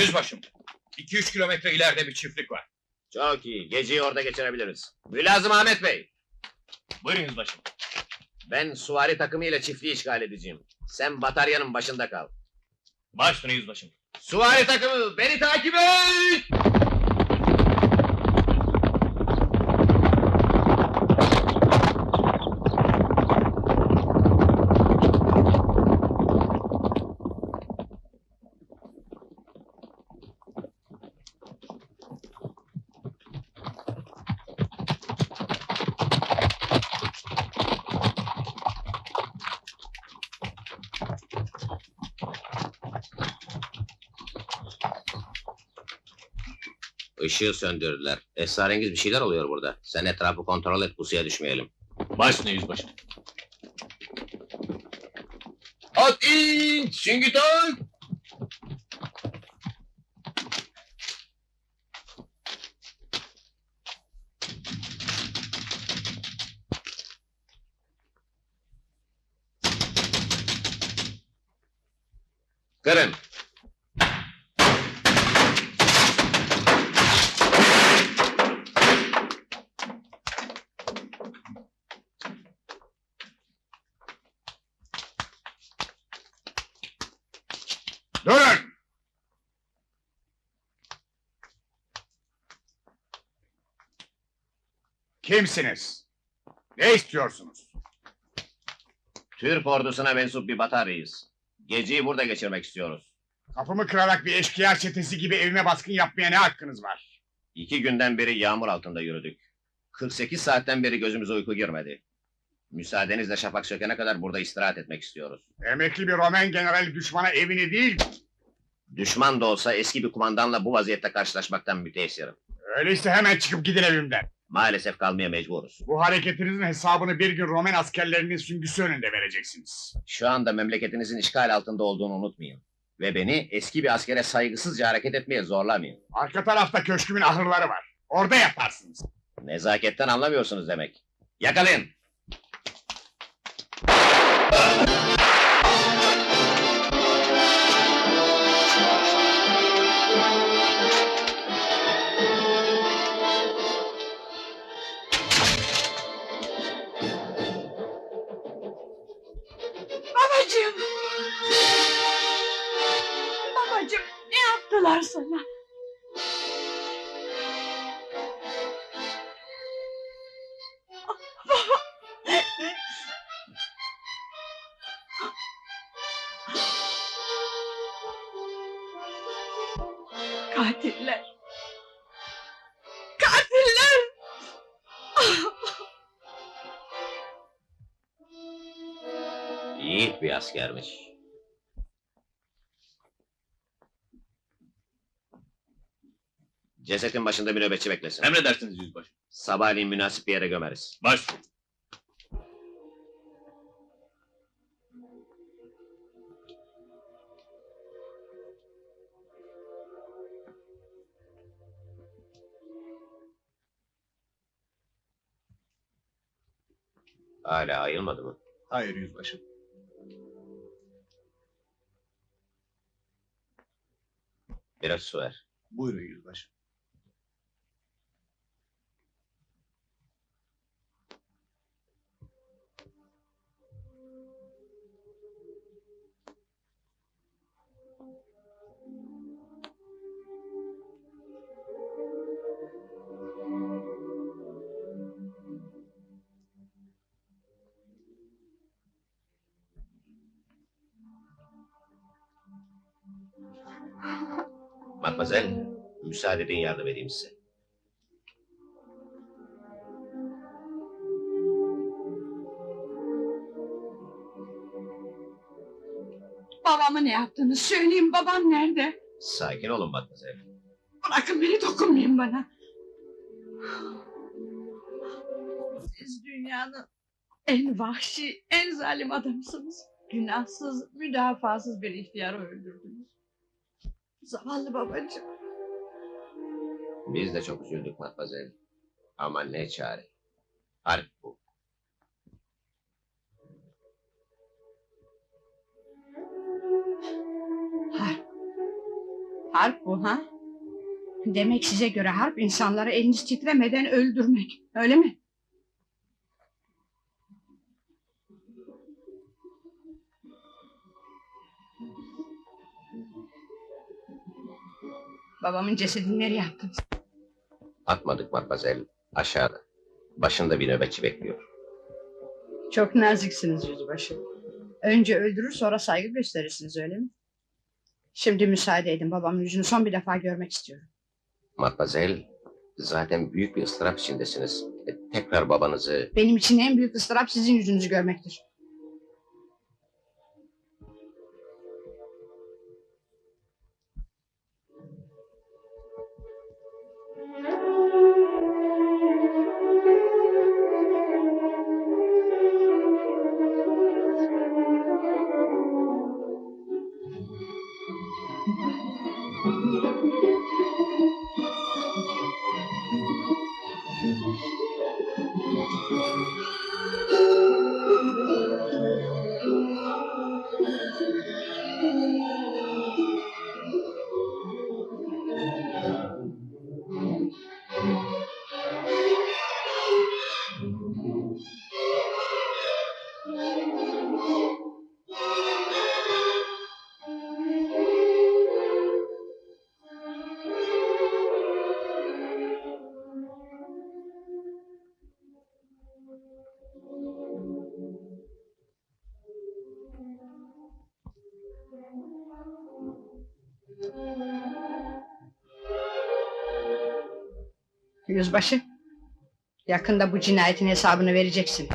Yüzbaşım. 2-3 kilometre ileride bir çiftlik var. Çok iyi. Geceyi orada geçirebiliriz. Mülazım Ahmet Bey. Buyurun yüzbaşım. Ben suvari takımıyla çiftliği işgal edeceğim. Sen bataryanın başında kal. Baş üstüne yüzbaşım. Suvari takımı beni takip et! Işığı söndürdüler. Esrarengiz bir şeyler oluyor burada. Sen etrafı kontrol et, pusuya düşmeyelim. Baş üstüne yüzbaşım. At in! Süngütay! Kırın! Kimsiniz? Ne istiyorsunuz? Türk ordusuna mensup bir bataryayız. Geceyi burada geçirmek istiyoruz. Kapımı kırarak bir eşkıya çetesi gibi evime baskın yapmaya ne hakkınız var? İki günden beri yağmur altında yürüdük. 48 saatten beri gözümüze uyku girmedi. Müsaadenizle şafak sökene kadar burada istirahat etmek istiyoruz. Emekli bir Roman generali düşmana evini değil, Düşman da olsa eski bir kumandanla bu vaziyette karşılaşmaktan müteessirim. öyleyse hemen çıkıp gidin evimden. Maalesef kalmaya mecburuz. Bu hareketinizin hesabını bir gün Roman askerlerinin süngüsü önünde vereceksiniz. Şu anda memleketinizin işgal altında olduğunu unutmayın. Ve beni eski bir askere saygısızca hareket etmeye zorlamayın. Arka tarafta köşkümün ahırları var. Orada yaparsınız. Nezaketten anlamıyorsunuz demek. Yakalayın! Babacığım! Babacığım ne yaptılar sana? Katiller! Yiğit bir askermiş. Cesetin başında bir nöbetçi beklesin. Emredersiniz yüzbaşım. Sabahleyin münasip bir yere gömeriz. Baş. Hala ayılmadı mı? Hayır yüzbaşım. Biraz su ver. Buyurun yüzbaşım. Matmazel, müsaade edin yardım edeyim size. Babama ne yaptınız? Söyleyin babam nerede? Sakin olun Matmazel. Bırakın beni dokunmayın bana. Siz dünyanın en vahşi, en zalim adamsınız. Günahsız, müdafasız bir ihtiyarı öldürdünüz. Zavallı babacığım. Biz de çok üzüldük Matmazel. Ama ne çare. Harp bu. Harp. Harp bu ha? Demek size göre harp insanları eliniz titremeden öldürmek. Öyle mi? Babamın cesedini nereye attınız? Atmadık matmazel. Aşağıda. Başında bir nöbetçi bekliyor. Çok naziksiniz yüzbaşı. Önce öldürür sonra saygı gösterirsiniz öyle mi? Şimdi müsaade edin babamın yüzünü son bir defa görmek istiyorum. Matmazel, zaten büyük bir ıstırap içindesiniz. E, Tekrar babanızı... Benim için en büyük ıstırap sizin yüzünüzü görmektir. Yüzbaşı, yakında bu cinayetin hesabını vereceksin.